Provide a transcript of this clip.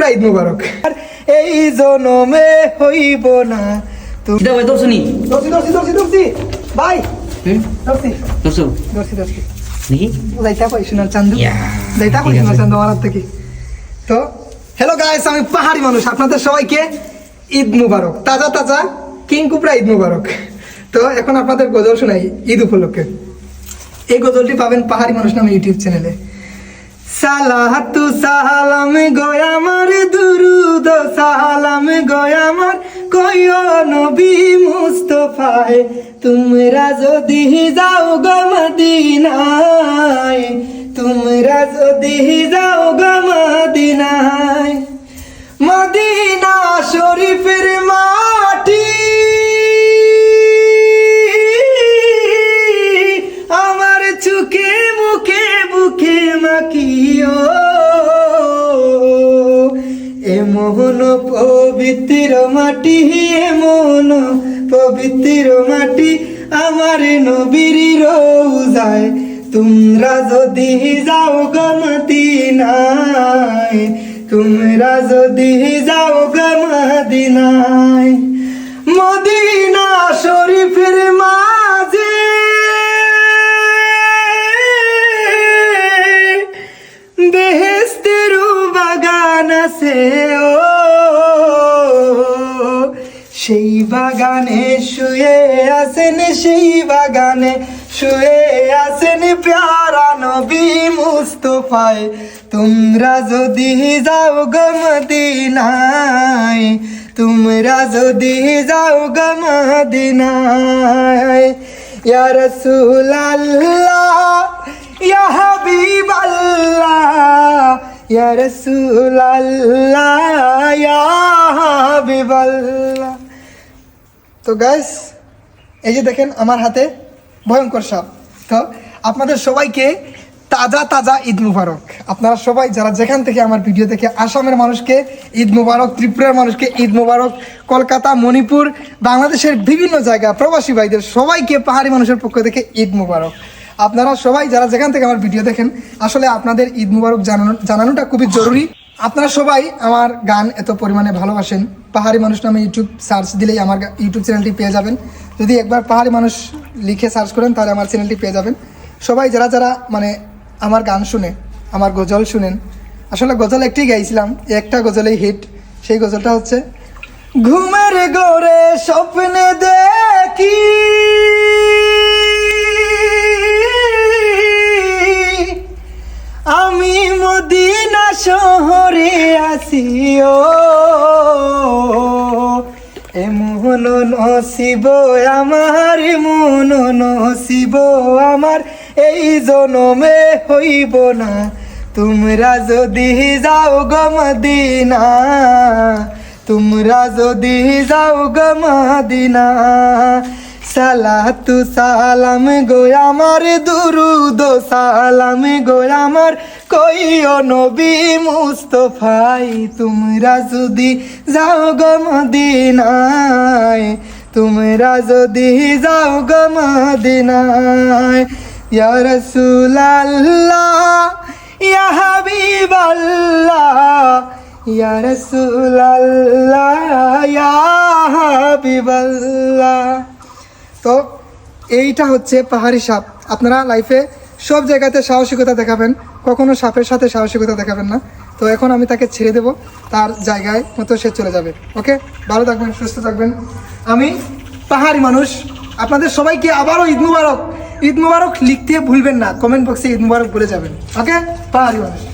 কুপড়া ঈদ মুবারক আর এই জনমে হইব না তুমি ভাই তোর শুনি দর্শি দর্শি দর্শি দর্শি। ভাই। দর্শি। তোর শো দর্শি দর্শি। দেখি। যাইতা কই সোনার চান্দু? যাইতা কই সোনার চান্দু আমার থেকে? তো হ্যালো গাইস আমি পাহাড়ি মানুষ। আপনাদের সবাইকে ঈদ মুবারক। তাজা তাজা কিং কুপড়া ঈদ মুবারক। তো এখন আপনাদের গজল শোনাই ঈদ উপলক্ষে। এই গজলটি পাবেন পাহাড়ি মানুষ নামে ইউটিউব চ্যানেলে সালাহাতু সালাম গয়ামার দুরুদ সালাম গয়ামার কয় নবী মুস্তফায়, তোমরা যদি যাও গো মদিনায়, তোমরা যদি যাও গো মদিনায়। পবিত্র মাটি এমন, পবিত্র মাটি আমার নবীর রোজায়। তোমরা যদি যাও গমদিনায় তোমরা যদি যাও গমদিনায় মদিনা শরীফের মাঝে বেহেস্তের বাগান আছে, ও সেই বাগানে শুয়ে আছেন, সেই বাগানে শুয়ে আছেন প্যারা নবী মুস্তফায়। তোমরা যদি যাও গমদিনায় তোমরা যদি যাও গমদিনায় ইয়া ইয়া হাবিবাল্লাহ, ইয়া রাসূলুল্লাহ, ইয়া হাবিবাল্লাহ। তো গাইস এই যে দেখেন আমার হাতে ভয়ঙ্কর সাপ। তো আপনাদের সবাইকে তাজা তাজা ঈদ মুবারক। আপনারা সবাই যারা যেখান থেকে আমার ভিডিও দেখে আসামের মানুষকে, ঈদ মুবারক, ত্রিপুরার মানুষকে ঈদ মুবারক, কলকাতা, মণিপুর, বাংলাদেশের বিভিন্ন জায়গা, প্রবাসী ভাইদের সবাইকে পাহাড়ি মানুষের পক্ষ থেকে ঈদ মুবারক। আপনারা সবাই যারা যেখান থেকে আমার ভিডিও দেখেন, আসলে আপনাদের ঈদ মুবারক জানানো জানানোটা খুবই জরুরি। আপনারা সবাই আমার গান এত পরিমাণে ভালোবাসেন। পাহাড়ি মানুষ নামে ইউটিউব সার্চ দিলেই আমার ইউটিউব চ্যানেলটি পেয়ে যাবেন। যদি একবার পাহাড়ি মানুষ লিখে সার্চ করেন, তাহলে আমার চ্যানেলটি পেয়ে যাবেন। সবাই যারা যারা মানে আমার গান শুনে, আমার গজল শুনেন, আসলে গজল একটি গাইছিলাম, একটা গজলেই হিট সেই গজলটা হচ্ছে, ঘুমের গোরে স্বপ্নে দেখি। শহরে আসি ও এমন নসিব, আমার এমন নসিব, আমার এই জনমে হইব না। তোমরা যদি যাও গমদিনা তোমরা যদি যাও গমদিনা সালাতু সালাম গো আমার, দুরুদ সালাম গো আমার কইও নবী মুস্তফাই, তোমরা যদি যাও গো মদিনায়, তোমরা যদি যাও গো মদিনায়, ইয়া রাসূলুল্লাহ, ইয়া হাবিবাল্লাহ, ইয়া রাসূলুল্লাহ, ইয়া তো এইটা হচ্ছে পাহাড়ি সাপ। আপনারা লাইফে সব জায়গাতে সাহসিকতা দেখাবেন। কখনো সাপের সাথে সাহসিকতা দেখাবেন না। তো এখন আমি তাকে ছেড়ে দেব, তার জায়গায় মতো সে চলে যাবে। ওকে? ভালো থাকবেন, সুস্থ থাকবেন। আমি পাহাড়ি মানুষ। আপনাদের সবাইকে আবারও ঈদ মুবারক। ঈদ মুবারক লিখতে ভুলবেন না। কমেন্ট বক্সে ঈদ মুবারক বলে যাবেন। ওকে? পাহাড়ি মানুষ।